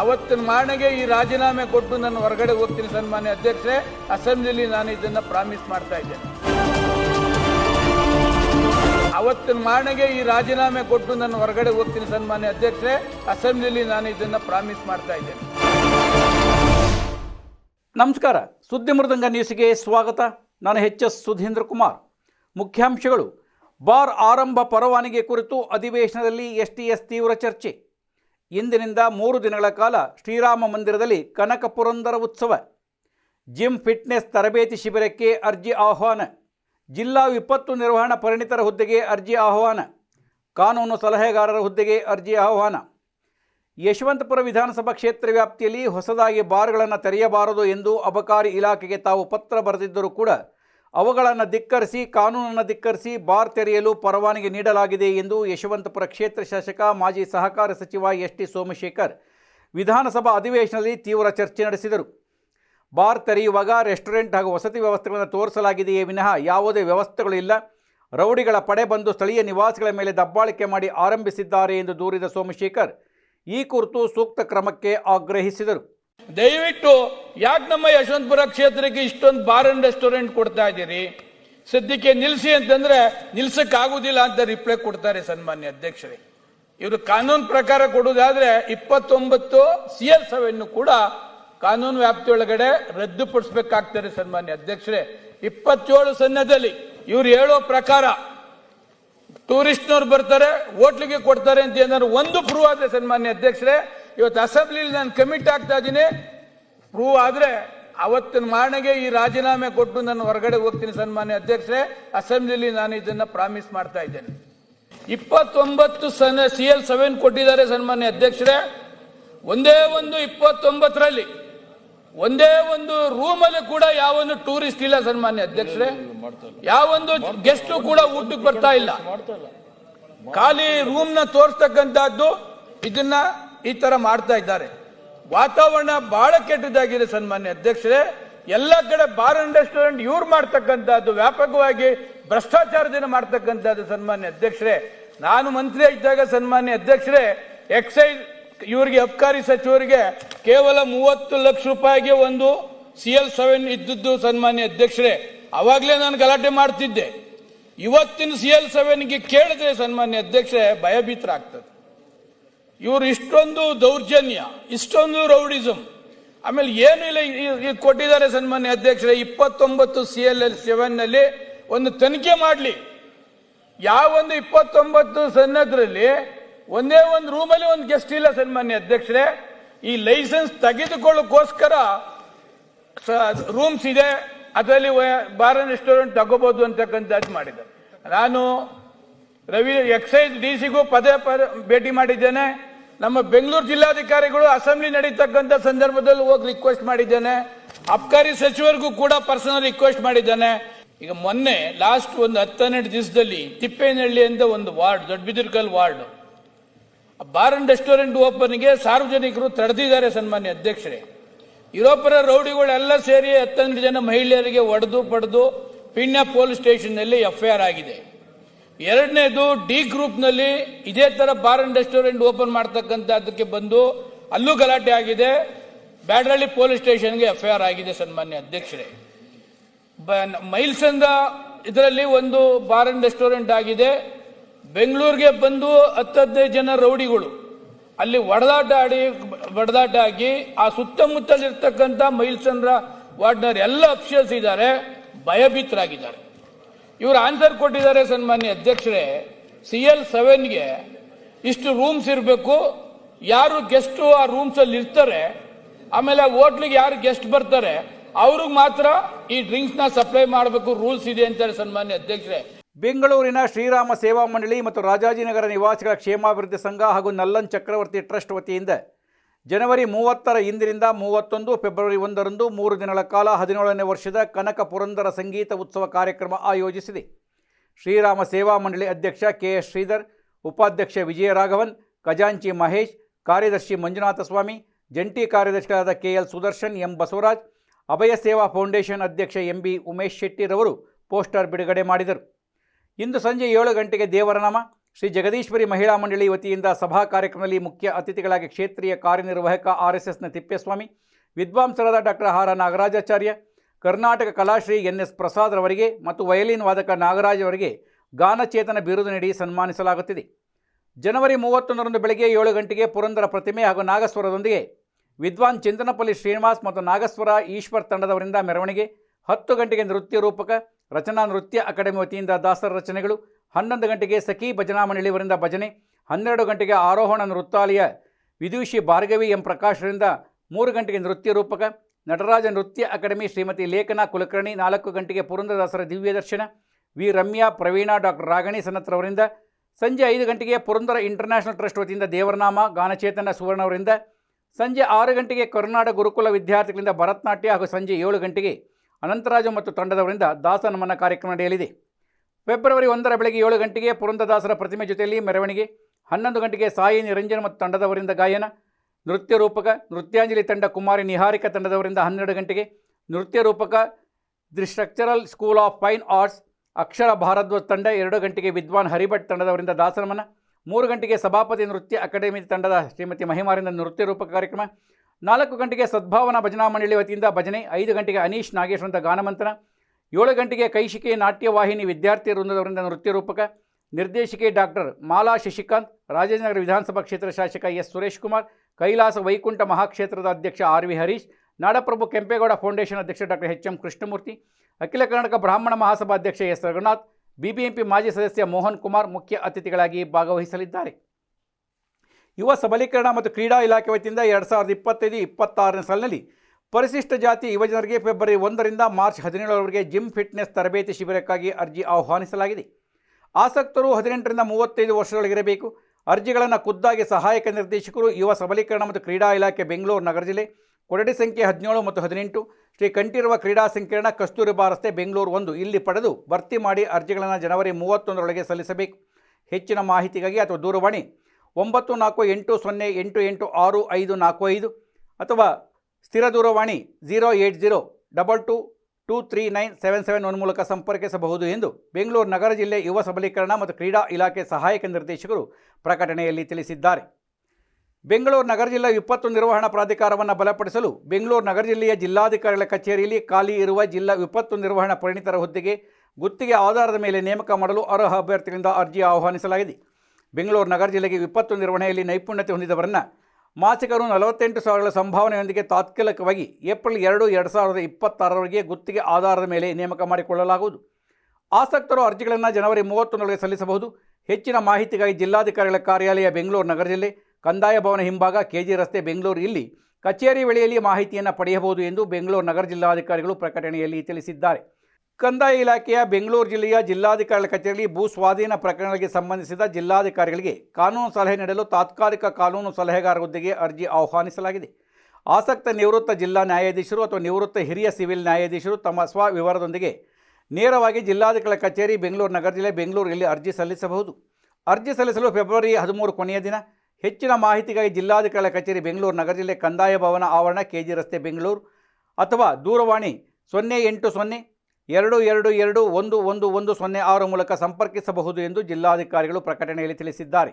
ಅವತ್ತಿನ ಮಾರ್ನೆಗೆ ಈ ರಾಜೀನಾಮೆ ಕೊಟ್ಟು ನಾನು ಹೊರಗಡೆ ಹೋಗ್ತೀನಿ ಸನ್ಮಾನ್ಯ ಅಧ್ಯಕ್ಷರೇ. ಅಸೆಂಬ್ಲಿಲಿ ನಾನು ಇದನ್ನು ಪ್ರಾಮಿಸ್ ಮಾಡ್ತಾ ಇದ್ದೇನೆ. ಅವತ್ತಿನ ಮಾರ್ನೆಗೆ ಈ ರಾಜೀನಾಮೆ ಕೊಟ್ಟು ನಾನು ಹೊರಗಡೆ ಹೋಗ್ತೀನಿ ಸನ್ಮಾನ್ಯ ಅಧ್ಯಕ್ಷರೇ. ಅಸೆಂಬ್ಲಿಲಿ ನಾನು ಇದನ್ನು ಪ್ರಾಮಿಸ್ ಮಾಡ್ತಾ ಇದ್ದೇನೆ. ನಮಸ್ಕಾರ. ಸುದ್ದಿ ಮೃದಂಗ ನ್ಯೂಸ್ಗೆ ಸ್ವಾಗತ. ನಾನು ಎಚ್ ಎಸ್ ಸುಧೀಂದ್ರ ಕುಮಾರ್. ಮುಖ್ಯಾಂಶಗಳು. ಬಾರ್ ಆರಂಭ ಪರವಾನಿಗೆ ಕುರಿತು ಅಧಿವೇಶನದಲ್ಲಿ ಎಸ್ ಟಿ ಎಸ್ ತೀವ್ರ ಚರ್ಚೆ. ಇಂದಿನಿಂದ ಮೂರು ದಿನಗಳ ಕಾಲ ಶ್ರೀರಾಮ ಮಂದಿರದಲ್ಲಿ ಕನಕ ಪುರಂದರ ಉತ್ಸವ. ಜಿಮ್ ಫಿಟ್ನೆಸ್ ತರಬೇತಿ ಶಿಬಿರಕ್ಕೆ ಅರ್ಜಿ ಆಹ್ವಾನ. ಜಿಲ್ಲಾ ವಿಪತ್ತು ನಿರ್ವಹಣಾ ಪರಿಣಿತರ ಹುದ್ದೆಗೆ ಅರ್ಜಿ ಆಹ್ವಾನ. ಕಾನೂನು ಸಲಹೆಗಾರರ ಹುದ್ದೆಗೆ ಅರ್ಜಿ ಆಹ್ವಾನ. ಯಶವಂತಪುರ ವಿಧಾನಸಭಾ ಕ್ಷೇತ್ರ ವ್ಯಾಪ್ತಿಯಲ್ಲಿ ಹೊಸದಾಗಿ ಬಾರ್ಗಳನ್ನು ತೆರೆಯಬಾರದು ಎಂದು ಅಬಕಾರಿ ಇಲಾಖೆಗೆ ತಾವು ಪತ್ರ ಬರೆದಿದ್ದರೂ ಕೂಡ ಅವುಗಳನ್ನು ಧಿಕ್ಕರಿಸಿ, ಕಾನೂನನ್ನು ಧಿಕ್ಕರಿಸಿ ಬಾರ್ ತೆರೆಯಲು ಪರವಾನಗಿ ನೀಡಲಾಗಿದೆ ಎಂದು ಯಶವಂತಪುರ ಕ್ಷೇತ್ರ ಶಾಸಕ, ಮಾಜಿ ಸಹಕಾರ ಸಚಿವ ಎಸ್ ಟಿ ಸೋಮಶೇಖರ್ ವಿಧಾನಸಭಾ ಅಧಿವೇಶನದಲ್ಲಿ ತೀವ್ರ ಚರ್ಚೆ ನಡೆಸಿದರು. ಬಾರ್ ತೆರೆಯುವಾಗ ರೆಸ್ಟೋರೆಂಟ್ ಹಾಗೂ ವಸತಿ ವ್ಯವಸ್ಥೆಗಳನ್ನು ತೋರಿಸಲಾಗಿದೆಯೇ ವಿನಃ ಯಾವುದೇ ವ್ಯವಸ್ಥೆಗಳು ಇಲ್ಲ. ರೌಡಿಗಳ ಪಡೆ ಬಂದು ಸ್ಥಳೀಯ ನಿವಾಸಿಗಳ ಮೇಲೆ ದಬ್ಬಾಳಿಕೆ ಮಾಡಿ ಆರಂಭಿಸಿದ್ದಾರೆ ಎಂದು ದೂರಿದ ಸೋಮಶೇಖರ್ ಈ ಕುರಿತು ಸೂಕ್ತ ಕ್ರಮಕ್ಕೆ ಆಗ್ರಹಿಸಿದರು. ದಯವಿಟ್ಟು ಯಾಕೆ ನಮ್ಮ ಯಶವಂತಪುರ ಕ್ಷೇತ್ರಕ್ಕೆ ಇಷ್ಟೊಂದು ಬಾರ್ ಅಂಡ್ ರೆಸ್ಟೋರೆಂಟ್ ಕೊಡ್ತಾ ಇದ್ದೀರಿ? ಸದ್ಯಕ್ಕೆ ನಿಲ್ಸಿ ಅಂತಂದ್ರೆ ನಿಲ್ಸಕ್ ಆಗುದಿಲ್ಲ ಅಂತ ರಿಪ್ಲೈ ಕೊಡ್ತಾರೆ ಸನ್ಮಾನ್ಯ ಅಧ್ಯಕ್ಷರೇ. ಇವರು ಕಾನೂನು ಪ್ರಕಾರ ಕೊಡುವುದಾದ್ರೆ ಇಪ್ಪತ್ತೊಂಬತ್ತು ಸಿ ಎಲ್ ಅನ್ನು ಕೂಡ ಕಾನೂನು ವ್ಯಾಪ್ತಿಯೊಳಗಡೆ ರದ್ದುಪಡಿಸಬೇಕಾಗ್ತಾರೆ ಸನ್ಮಾನ್ಯ ಅಧ್ಯಕ್ಷರೇ. ಇಪ್ಪತ್ತೇಳು ಸನ್ನದಲ್ಲಿ ಇವ್ರು ಹೇಳೋ ಪ್ರಕಾರ ಟೂರಿಸ್ಟ್ನವ್ರು ಬರ್ತಾರೆ, ಹೋಟ್ಲಿಗೆ ಕೊಡ್ತಾರೆ ಅಂತ ಏನಾದ್ರು ಒಂದು ಪ್ರೂವ್ ಆದ್ರೆ ಸನ್ಮಾನ್ಯ ಅಧ್ಯಕ್ಷರೇ ಇವತ್ತು ಅಸೆಂಬ್ಲಿಲಿ ನಾನು ಕಮಿಟ್ ಆಗ್ತಾ ಇದ್ದೀನಿ ಪ್ರೂವ್ ಆದ್ರೆ ಅವತ್ತಿನ ಮಾರ್ನೆಗೆ ಈ ರಾಜೀನಾಮೆ ಕೊಟ್ಟು ನಾನು ಹೊರಗಡೆ ಹೋಗ್ತೀನಿ ಸನ್ಮಾನ್ಯ ಅಧ್ಯಕ್ಷರೇ. ಅಸೆಂಬ್ಲಿಲಿ ನಾನು ಇದನ್ನ ಪ್ರಾಮಿಸ್ ಮಾಡ್ತಾ ಇದ್ದೇನೆ. ಇಪ್ಪತ್ತೊಂಬತ್ತು ಸನ್ ಸಿ ಎಲ್ ಸೆವೆನ್ ಕೊಟ್ಟಿದ್ದಾರೆ ಸನ್ಮಾನ್ಯ ಅಧ್ಯಕ್ಷರೇ. ಒಂದೇ ಒಂದು ಇಪ್ಪತ್ತೊಂಬತ್ತರಲ್ಲಿ, ಒಂದೇ ಒಂದು ರೂಮಲ್ಲಿ ಕೂಡ ಯಾವೊಂದು ಟೂರಿಸ್ಟ್ ಇಲ್ಲ ಸನ್ಮಾನ್ಯ ಅಧ್ಯಕ್ಷರೇ. ಯಾವೊಂದು ಗೆಸ್ಟ್ ಕೂಡ ಊಟಕ್ಕೆ ಬರ್ತಾ ಇಲ್ಲ. ಖಾಲಿ ರೂಮ್ನ ತೋರಿಸ್ತಕ್ಕಂತಹದ್ದು ಇದನ್ನ ಈ ತರ ಮಾಡ್ತಾ ಇದ್ದಾರೆ. ವಾತಾವರಣ ಬಹಳ ಕೆಟ್ಟದಾಗಿದೆ ಸನ್ಮಾನ್ಯ ಅಧ್ಯಕ್ಷರೇ. ಎಲ್ಲ ಕಡೆ ಬಾರ್ ಅಂಡ್ ರೆಸ್ಟೋರೆಂಟ್ ಇವ್ರು ಮಾಡ್ತಕ್ಕಂಥದ್ದು ವ್ಯಾಪಕವಾಗಿ ಭ್ರಷ್ಟಾಚಾರದಿಂದ ಮಾಡ್ತಕ್ಕಂಥದ್ದು ಸನ್ಮಾನ್ಯ ಅಧ್ಯಕ್ಷರೇ. ನಾನು ಮಂತ್ರಿ ಇದ್ದಾಗ ಸನ್ಮಾನ್ಯ ಅಧ್ಯಕ್ಷರೇ, ಎಕ್ಸೈಸ್ ಇವರಿಗೆ, ಅಬ್ಕಾರಿ ಸಚಿವರಿಗೆ ಕೇವಲ ಮೂವತ್ತು ಲಕ್ಷ ರೂಪಾಯಿಗೆ ಒಂದು ಸಿ ಎಲ್ ಸೆವೆನ್ ಇದ್ದದ್ದು ಸನ್ಮಾನ್ಯ ಅಧ್ಯಕ್ಷರೇ. ಅವಾಗಲೇ ನಾನು ಗಲಾಟೆ ಮಾಡ್ತಿದ್ದೆ. ಇವತ್ತಿನ ಸಿ ಎಲ್ ಸೆವೆನ್ಗೆ ಕೇಳಿದ್ರೆ ಸನ್ಮಾನ್ಯ ಅಧ್ಯಕ್ಷರೇ ಭಯಭೀತರಾಗ್ತದೆ. ಇವರು ಇಷ್ಟೊಂದು ದೌರ್ಜನ್ಯ, ಇಷ್ಟೊಂದು ರೌಡಿಸಮ್ ಆಮೇಲೆ ಏನು ಇಲ್ಲ ಈ- ಕೊಟ್ಟಿದ್ದಾರೆ ಸನ್ಮಾನ್ಯ ಅಧ್ಯಕ್ಷರೇ, ಇಪ್ಪತ್ತೊಂಬತ್ತು ಸಿ ಎಲ್ ಎಲ್ ಸೆವೆನ್ನಲ್ಲಿ ಒಂದು ತನಿಖೆ ಮಾಡಲಿ. ಯಾವ ಒಂದು ಇಪ್ಪತ್ತೊಂಬತ್ತು ಸನ್ನದ್ರಲ್ಲಿ ಒಂದೇ ಒಂದು ರೂಮಲ್ಲಿ ಒಂದು ಗೆಸ್ಟ್ ಇಲ್ಲ ಸನ್ಮಾನ್ಯ ಅಧ್ಯಕ್ಷರೇ. ಈ ಲೈಸೆನ್ಸ್ ತೆಗೆದುಕೊಳ್ಳೋಕ್ಕೋಸ್ಕರ ರೂಮ್ಸ್ ಇದೆ, ಅದರಲ್ಲಿ ಬಾರ್ ರೆಸ್ಟೋರೆಂಟ್ ತಗೋಬಹುದು ಅಂತಕ್ಕಂಥದ್ದು ಮಾಡಿದ್ದಾರೆ. ನಾನು ರವಿ ಎಕ್ಸೈಸ್ ಡಿ ಸಿಗೂ ಪದೇ ಪದೇ ಭೇಟಿ ಮಾಡಿದ್ದೇನೆ. ನಮ್ಮ ಬೆಂಗಳೂರು ಜಿಲ್ಲಾಧಿಕಾರಿಗಳು ಅಸೆಂಬ್ಲಿ ನಡೀತಕ್ಕಂಥ ಸಂದರ್ಭದಲ್ಲಿ ಹೋಗಿ ರಿಕ್ವೆಸ್ಟ್ ಮಾಡಿದ್ದೇನೆ. ಅಬ್ಕಾರಿ ಸಚಿವರಿಗೂ ಕೂಡ ಪರ್ಸನಲ್ ರಿಕ್ವೆಸ್ಟ್ ಮಾಡಿದ್ದೇನೆ. ಈಗ ಮೊನ್ನೆ ಲಾಸ್ಟ್ ಒಂದು ಹತ್ತನ್ನೆರಡು ದಿವಸದಲ್ಲಿ ತಿಪ್ಪೇನಹಳ್ಳಿ ಅಂತ ಒಂದು ward Doddabidirkal ward. Bar and restaurant ಓಪನ್ಗೆ ಸಾರ್ವಜನಿಕರು ತಡೆದಿದ್ದಾರೆ ಸನ್ಮಾನ್ಯ ಅಧ್ಯಕ್ಷರೇ. ಯುರೋಪರ ರೌಡಿಗಳೆಲ್ಲ ಸೇರಿ ಹತ್ತೊಂದು ಜನ ಮಹಿಳೆಯರಿಗೆ ಒಡೆದು, ಪಡೆದು, ಪಿಣ್ಯ ಪೊಲೀಸ್ ಸ್ಟೇಷನ್ನಲ್ಲಿ ಎಫ್ಐಆರ್ ಆಗಿದೆ. ಎರಡನೇದು ಡಿ ಗ್ರೂಪ್ನಲ್ಲಿ ಇದೇ ತರ ಬಾರ್ ಅಂಡ್ ರೆಸ್ಟೋರೆಂಟ್ ಓಪನ್ ಮಾಡ್ತಕ್ಕಂಥದ್ದಕ್ಕೆ ಬಂದು ಅಲ್ಲೂ ಗಲಾಟೆ ಆಗಿದೆ. ಬ್ಯಾಡ್ರಳ್ಳಿ ಪೊಲೀಸ್ ಸ್ಟೇಷನ್ಗೆ ಎಫ್ಐಆರ್ ಆಗಿದೆ ಸನ್ಮಾನ್ಯ ಅಧ್ಯಕ್ಷರೇ. ಮೈಲ್ಸಂದ ಇದರಲ್ಲಿ ಒಂದು ಬಾರ್ ಅಂಡ್ ರೆಸ್ಟೋರೆಂಟ್ ಆಗಿದೆ. ಬೆಂಗಳೂರಿಗೆ ಬಂದು ಹತ್ತು ಹದಿನೈದು ಜನ ರೌಡಿಗಳು. ಅಲ್ಲಿ ಒಡೆದಾಟ ಆಡಿ ಬಡದಾಟ ಆಗಿ ಆ ಸುತ್ತಮುತ್ತಲಿರ್ತಕ್ಕಂಥ ಮೈಲ್ಸಂದ್ರ ವಾರ್ಡ್ನರ್ ಎಲ್ಲ ಅಫಿಷಿಯಲ್ಸ್ ಇದ್ದಾರೆ. ಭಯಭೀತರಾಗಿದ್ದಾರೆ. ಇವರು ಆನ್ಸರ್ ಕೊಟ್ಟಿದ್ದಾರೆ ಸನ್ಮಾನ್ಯ ಅಧ್ಯಕ್ಷರೇ. ಸಿ ಎಲ್ ಸೆವೆನ್ಗೆ ಇಷ್ಟು ರೂಮ್ಸ್ ಇರಬೇಕು, ಯಾರು ಗೆಸ್ಟ್ ಆ ರೂಮ್ಸ್ ಅಲ್ಲಿ ಇರ್ತಾರೆ, ಆಮೇಲೆ ಹೋಟ್ಲಿಗೆ ಯಾರು ಗೆಸ್ಟ್ ಬರ್ತಾರೆ, ಅವ್ರಿಗೆ ಮಾತ್ರ ಈ ಡ್ರಿಂಕ್ಸ್ನ ಸಪ್ಲೈ ಮಾಡಬೇಕು, ರೂಲ್ಸ್ ಇದೆ ಅಂತಾರೆ ಸನ್ಮಾನ್ಯ ಅಧ್ಯಕ್ಷರೇ. ಬೆಂಗಳೂರಿನ ಶ್ರೀರಾಮ ಸೇವಾ ಮಂಡಳಿ ಮತ್ತು ರಾಜಾಜಿನಗರ ನಿವಾಸಿಗಳ ಕ್ಷೇಮಾಭಿವೃದ್ಧಿ ಸಂಘ ಹಾಗೂ ನಲ್ಲನ್ ಚಕ್ರವರ್ತಿ ಟ್ರಸ್ಟ್ ವತಿಯಿಂದ ಜನವರಿ ಮೂವತ್ತರ ಇಂದಿನಿಂದ ಮೂವತ್ತೊಂದು, ಫೆಬ್ರವರಿ ಒಂದರಂದು ಮೂರು ದಿನಗಳ ಕಾಲ ಹದಿನೇಳನೇ ವರ್ಷದ ಕನಕ ಪುರಂದರ ಸಂಗೀತ ಉತ್ಸವ ಕಾರ್ಯಕ್ರಮ ಆಯೋಜಿಸಿದೆ. ಶ್ರೀರಾಮ ಸೇವಾ ಮಂಡಳಿ ಅಧ್ಯಕ್ಷ ಕೆ ಎಸ್ ಶ್ರೀಧರ್, ಉಪಾಧ್ಯಕ್ಷ ವಿಜಯರಾಘವನ್ ಖಜಾಂಚಿ ಮಹೇಶ್, ಕಾರ್ಯದರ್ಶಿ ಮಂಜುನಾಥ ಸ್ವಾಮಿ, ಜಂಟಿ ಕಾರ್ಯದರ್ಶಿಗಳಾದ K L Sudarshan, M Basavaraj, Abhaya Seva foundation ಅಧ್ಯಕ್ಷ ಎಂ ಬಿ ಉಮೇಶ್ ಶೆಟ್ಟಿರವರು ಪೋಸ್ಟರ್ ಬಿಡುಗಡೆ ಮಾಡಿದರು. ಇಂದು ಸಂಜೆ ಏಳು ಗಂಟೆಗೆ ದೇವರನಾಮ ಶ್ರೀ ಜಗದೀಶ್ವರಿ ಮಹಿಳಾ ಮಂಡಳಿ ವತಿಯಿಂದ ಸಭಾ ಕಾರ್ಯಕ್ರಮದಲ್ಲಿ ಮುಖ್ಯ ಅತಿಥಿಗಳಾಗಿ ಕ್ಷೇತ್ರೀಯ ಕಾರ್ಯನಿರ್ವಾಹಕ ಆರ್ ಎಸ್ ಎಸ್ನ Thippeswamy, ವಿದ್ವಾಂಸರಾದ doctor Hara Nagarajacharya, Karnataka Kalashree N S Prasad ರವರಿಗೆ ಮತ್ತು ವಯಲಿನ್ ವಾದಕ ನಾಗರಾಜ್ ಅವರಿಗೆ ಗಾನಚೇತನ ಬಿರುದು ನೀಡಿ ಸನ್ಮಾನಿಸಲಾಗುತ್ತಿದೆ. ಜನವರಿ ಮೂವತ್ತೊಂದರಂದು ಬೆಳಗ್ಗೆ ಏಳು ಗಂಟೆಗೆ ಪುರಂದರ ಪ್ರತಿಮೆ ಹಾಗೂ ನಾಗಸ್ವರದೊಂದಿಗೆ ವಿದ್ವಾನ್ ಚಿಂತನಪಲ್ಲಿ ಶ್ರೀನಿವಾಸ್ ಮತ್ತು ನಾಗಸ್ವರ ಈಶ್ವರ್ ತಂಡದವರಿಂದ ಮೆರವಣಿಗೆ, ಹತ್ತು ಗಂಟೆಗೆ ನೃತ್ಯ ರೂಪಕ, ರಚನಾ ನೃತ್ಯ ಅಕಾಡೆಮಿ ವತಿಯಿಂದ ದಾಸರ ರಚನೆಗಳು ಹನ್ನೊಂದು ಗಂಟೆಗೆ ಸಖಿ ಭಜನಾ ಮಂಡಳಿಯವರಿಂದ ಭಜನೆ, ಹನ್ನೆರಡು ಗಂಟೆಗೆ ಆರೋಹಣ ನೃತ್ಯಾಲಯ ವಿದುಷಿ ಭಾರ್ಗವಿ ಎಂ ಪ್ರಕಾಶ್ರಿಂದ ಮೂರು ಗಂಟೆಗೆ ನೃತ್ಯ ರೂಪಕ, ನಟರಾಜ ನೃತ್ಯ ಅಕಾಡೆಮಿ ಶ್ರೀಮತಿ ಲೇಖನ ಕುಲಕರ್ಣಿ, ನಾಲ್ಕು ಗಂಟೆಗೆ ಪುರಂದರದಾಸರ ದಿವ್ಯ ದರ್ಶನ, ವಿ. ರಮ್ಯಾ ಪ್ರವೀಣ ಡಾಕ್ಟರ್ ರಾಗಣಿ ಸನತ್ರವರಿಂದ ಸಂಜೆ ಐದು ಗಂಟೆಗೆ ಪುರಂದರ ಇಂಟರ್ನ್ಯಾಷನಲ್ ಟ್ರಸ್ಟ್ ವತಿಯಿಂದ ದೇವರನಾಮ, ಗಾನಚೇತನ ಸುವರ್ಣವರಿಂದ ಸಂಜೆ ಆರು ಗಂಟೆಗೆ ಕರುನಾಡ ಗುರುಕುಲ ವಿದ್ಯಾರ್ಥಿಗಳಿಂದ ಭರತನಾಟ್ಯ ಹಾಗೂ ಸಂಜೆ ಏಳು ಗಂಟೆಗೆ ಅನಂತರಾಜು ಮತ್ತು ತಂಡದವರಿಂದ ದಾಸ ನಮನ ಕಾರ್ಯಕ್ರಮ ನಡೆಯಲಿದೆ. ಫೆಬ್ರವರಿ ಒಂದರ ಬೆಳಗ್ಗೆ ಏಳು ಗಂಟೆಗೆ ಪುರಂದದಾಸರ ಪ್ರತಿಮೆ ಜೊತೆಯಲ್ಲಿ ಮೆರವಣಿಗೆ, ಹನ್ನೊಂದು ಗಂಟೆಗೆ ಸಾಯಿ ನಿರಂಜನ್ ಮತ್ತು ತಂಡದವರಿಂದ ಗಾಯನ, ನೃತ್ಯ ರೂಪಕ ನೃತ್ಯಾಂಜಲಿ ತಂಡ ಕುಮಾರಿ ನಿಹಾರಿಕ ತಂಡದವರಿಂದ ಹನ್ನೆರಡು ಗಂಟೆಗೆ ನೃತ್ಯ ರೂಪಕ the structural school of fine arts Akshara Bharadwaj ತಂಡ ಎರಡು ಗಂಟೆಗೆ ವಿದ್ವಾನ್ ಹರಿಭಟ್ ತಂಡದವರಿಂದ ದಾಸನಮನ ಮೂರು ಗಂಟೆಗೆ ಸಭಾಪತಿ ನೃತ್ಯ ಅಕಾಡೆಮಿ ತಂಡದ ಶ್ರೀಮತಿ ಮಹಿಮಾರಿಂದ ನೃತ್ಯ ರೂಪಕ ಕಾರ್ಯಕ್ರಮ, ನಾಲ್ಕು ಗಂಟೆಗೆ ಸದ್ಭಾವನಾ ಭಜನಾ ಮಂಡಳಿ ವತಿಯಿಂದ ಭಜನೆ, ಐದು ಗಂಟೆಗೆ ಅನೀಶ್ ನಾಗೇಶ್ವರಂತ ಗಾನಮಂಥನ ಏಳು ಗಂಟೆಗೆ ಕೈಶಿಕೆ ನಾಟ್ಯವಾಹಿನಿ ವಿದ್ಯಾರ್ಥಿ ವೃಂದದವರಿಂದ ನೃತ್ಯ ರೂಪಕ ನಿರ್ದೇಶಕಿ ಡಾಕ್ಟರ್ ಮಾಲಾ ಶಶಿಕಾಂತ್, ರಾಜೇಂದ್ರನಗರ ವಿಧಾನಸಭಾ ಕ್ಷೇತ್ರ ಶಾಸಕ ಎಸ್ ಸುರೇಶ್ ಕುಮಾರ್, ಕೈಲಾಸ ವೈಕುಂಠ ಮಹಾಕ್ಷೇತ್ರದ ಅಧ್ಯಕ್ಷ R V Harish, Nadaprabhu Kempegowda foundation ಅಧ್ಯಕ್ಷ ಡಾಕ್ಟರ್ ಎಚ್ ಎಂ ಕೃಷ್ಣಮೂರ್ತಿ, ಅಖಿಲ ಕರ್ನಾಟಕ ಬ್ರಾಹ್ಮಣ ಮಹಾಸಭಾ ಅಧ್ಯಕ್ಷ ಎಸ್ ರಘುನಾಥ್, ಬಿಬಿಎಂಪಿ ಮಾಜಿ ಸದಸ್ಯ ಮೋಹನ್ ಕುಮಾರ್ ಮುಖ್ಯ ಅತಿಥಿಗಳಾಗಿ ಭಾಗವಹಿಸಲಿದ್ದಾರೆ. ಯುವ ಸಬಲೀಕರಣ ಮತ್ತು ಕ್ರೀಡಾ ಇಲಾಖೆ ವತಿಯಿಂದ ಎರಡು ಸಾವಿರದ ಇಪ್ಪತ್ತೈದು ಇಪ್ಪತ್ತಾರನೇ ಸಾಲಿನಲ್ಲಿ ಪರಿಶಿಷ್ಟ ಜಾತಿ ಯುವಜನರಿಗೆ ಫೆಬ್ರವರಿ ಒಂದರಿಂದ ಮಾರ್ಚ್ ಹದಿನೇಳರವರೆಗೆ ಜಿಮ್ ಫಿಟ್ನೆಸ್ ತರಬೇತಿ ಶಿಬಿರಕ್ಕಾಗಿ ಅರ್ಜಿ ಆಹ್ವಾನಿಸಲಾಗಿದೆ. ಆಸಕ್ತರು ಹದಿನೆಂಟರಿಂದ ಮೂವತ್ತೈದು ವರ್ಷದೊಳಗಿರಬೇಕು. ಅರ್ಜಿಗಳನ್ನು ಖುದ್ದಾಗಿ ಸಹಾಯಕ ನಿರ್ದೇಶಕರು, ಯುವ ಸಬಲೀಕರಣ ಮತ್ತು ಕ್ರೀಡಾ ಇಲಾಖೆ ಬೆಂಗಳೂರು ನಗರ ಜಿಲ್ಲೆ ಕೊಠಡಿ ಸಂಖ್ಯೆ ಹದಿನೇಳು ಮತ್ತು ಹದಿನೆಂಟು, ಶ್ರೀ ಕಂಠೀರವ ಕ್ರೀಡಾ ಸಂಕೀರ್ಣ ಕಸ್ತೂರಿ ರಸ್ತೆ ಬೆಂಗಳೂರು ಒಂದು ಇಲ್ಲಿ ಪಡೆದು ಭರ್ತಿ ಮಾಡಿ ಅರ್ಜಿಗಳನ್ನು ಜನವರಿ ಮೂವತ್ತೊಂದರೊಳಗೆ ಸಲ್ಲಿಸಬೇಕು. ಹೆಚ್ಚಿನ ಮಾಹಿತಿಗಾಗಿ ಅಥವಾ ದೂರವಾಣಿ ಒಂಬತ್ತು ನಾಲ್ಕು ಎಂಟು ಸೊನ್ನೆ ಎಂಟು ಎಂಟು ಆರು ಐದು ನಾಲ್ಕು ಐದು ಅಥವಾ ಸ್ಥಿರ ದೂರವಾಣಿ zero eight zero double two two three nine seven seven one ಮೂಲಕ ಸಂಪರ್ಕಿಸಬಹುದು ಎಂದು ಬೆಂಗಳೂರು ನಗರ ಜಿಲ್ಲೆ ಯುವ ಸಬಲೀಕರಣ ಮತ್ತು ಕ್ರೀಡಾ ಇಲಾಖೆ ಸಹಾಯಕ ನಿರ್ದೇಶಕರು ಪ್ರಕಟಣೆಯಲ್ಲಿ ತಿಳಿಸಿದ್ದಾರೆ. ಬೆಂಗಳೂರು ನಗರ ಜಿಲ್ಲಾ ವಿಪತ್ತು ನಿರ್ವಹಣಾ ಪ್ರಾಧಿಕಾರವನ್ನು ಬಲಪಡಿಸಲು ಬೆಂಗಳೂರು ನಗರ ಜಿಲ್ಲೆಯ ಜಿಲ್ಲಾಧಿಕಾರಿಗಳ ಕಚೇರಿಯಲ್ಲಿ ಖಾಲಿ ಇರುವ ಜಿಲ್ಲಾ ವಿಪತ್ತು ನಿರ್ವಹಣಾ ಪರಿಣಿತರ ಹುದ್ದೆಗೆ ಗುತ್ತಿಗೆ ಆಧಾರದ ಮೇಲೆ ನೇಮಕ ಮಾಡಲು ಅರ್ಹ ಅಭ್ಯರ್ಥಿಗಳಿಂದ ಅರ್ಜಿ ಆಹ್ವಾನಿಸಲಾಗಿದೆ. ಬೆಂಗಳೂರು ನಗರ ಜಿಲ್ಲೆಗೆ ವಿಪತ್ತು ನಿರ್ವಹಣೆಯಲ್ಲಿ ನೈಪುಣ್ಯತೆ ಹೊಂದಿದವರನ್ನು ಮಾಸಿಕರು ನಲವತ್ತೆಂಟು ಸಾವಿರಗಳ ಸಂಭಾವನೆಯೊಂದಿಗೆ ತಾತ್ಕಾಲಿಕವಾಗಿ ಏಪ್ರಿಲ್ ಎರಡು ಎರಡು ಸಾವಿರದ ಇಪ್ಪತ್ತಾರರವರೆಗೆ ಗುತ್ತಿಗೆ ಆಧಾರದ ಮೇಲೆ ನೇಮಕ ಮಾಡಿಕೊಳ್ಳಲಾಗುವುದು. ಆಸಕ್ತರು ಅರ್ಜಿಗಳನ್ನು ಜನವರಿ ಮೂವತ್ತೊಂದರೊಳಗೆ ಸಲ್ಲಿಸಬಹುದು. ಹೆಚ್ಚಿನ ಮಾಹಿತಿಗಾಗಿ ಜಿಲ್ಲಾಧಿಕಾರಿಗಳ ಕಾರ್ಯಾಲಯ ಬೆಂಗಳೂರು ನಗರ ಜಿಲ್ಲೆ, ಕಂದಾಯ ಭವನ ಹಿಂಭಾಗ, ಕೆಜಿ ರಸ್ತೆ ಬೆಂಗಳೂರು. ಇಲ್ಲಿ ಕಚೇರಿ ವೇಳೆಯಲ್ಲಿ ಮಾಹಿತಿಯನ್ನು ಪಡೆಯಬಹುದು ಎಂದು ಬೆಂಗಳೂರು ನಗರ ಜಿಲ್ಲಾಧಿಕಾರಿಗಳು ಪ್ರಕಟಣೆಯಲ್ಲಿ ತಿಳಿಸಿದ್ದಾರೆ. ಕಂದಾಯ ಇಲಾಖೆಯ ಬೆಂಗಳೂರು ಜಿಲ್ಲೆಯ ಜಿಲ್ಲಾಧಿಕಾರಿಗಳ ಕಚೇರಿಯಲ್ಲಿ ಭೂ ಸ್ವಾಧೀನ ಪ್ರಕರಣಗಳಿಗೆ ಸಂಬಂಧಿಸಿದ ಜಿಲ್ಲಾಧಿಕಾರಿಗಳಿಗೆ ಕಾನೂನು ಸಲಹೆ ನೀಡಲು ತಾತ್ಕಾಲಿಕ ಕಾನೂನು ಸಲಹೆಗಾರ ಹುದ್ದೆಗೆ ಅರ್ಜಿ ಆಹ್ವಾನಿಸಲಾಗಿದೆ. ಆಸಕ್ತ ನಿವೃತ್ತ ಜಿಲ್ಲಾ ನ್ಯಾಯಾಧೀಶರು ಅಥವಾ ನಿವೃತ್ತ ಹಿರಿಯ ಸಿವಿಲ್ ನ್ಯಾಯಾಧೀಶರು ತಮ್ಮ ಸ್ವ ವಿವರದೊಂದಿಗೆ ನೇರವಾಗಿ ಜಿಲ್ಲಾಧಿಕಾರಿಗಳ ಕಚೇರಿ ಬೆಂಗಳೂರು ನಗರ ಜಿಲ್ಲೆ ಬೆಂಗಳೂರಲ್ಲಿ ಅರ್ಜಿ ಸಲ್ಲಿಸಬಹುದು. ಅರ್ಜಿ ಸಲ್ಲಿಸಲು ಫೆಬ್ರವರಿ ಹದಿಮೂರು ಕೊನೆಯ ದಿನ. ಹೆಚ್ಚಿನ ಮಾಹಿತಿಗಾಗಿ ಜಿಲ್ಲಾಧಿಕಾರಿಗಳ ಕಚೇರಿ ಬೆಂಗಳೂರು ನಗರ ಜಿಲ್ಲೆ ಕಂದಾಯ ಭವನ ಆವರಣ, ಕೆಜಿ ರಸ್ತೆ ಬೆಂಗಳೂರು ಅಥವಾ ದೂರವಾಣಿ ಸೊನ್ನೆ ಎಂಟು ಸೊನ್ನೆ ಎರಡು ಎರಡು ಎರಡು ಒಂದು ಒಂದು ಒಂದು ಸೊನ್ನೆ ಆರು ಮೂಲಕ ಸಂಪರ್ಕಿಸಬಹುದು ಎಂದು ಜಿಲ್ಲಾಧಿಕಾರಿಗಳು ಪ್ರಕಟಣೆಯಲ್ಲಿ ತಿಳಿಸಿದ್ದಾರೆ.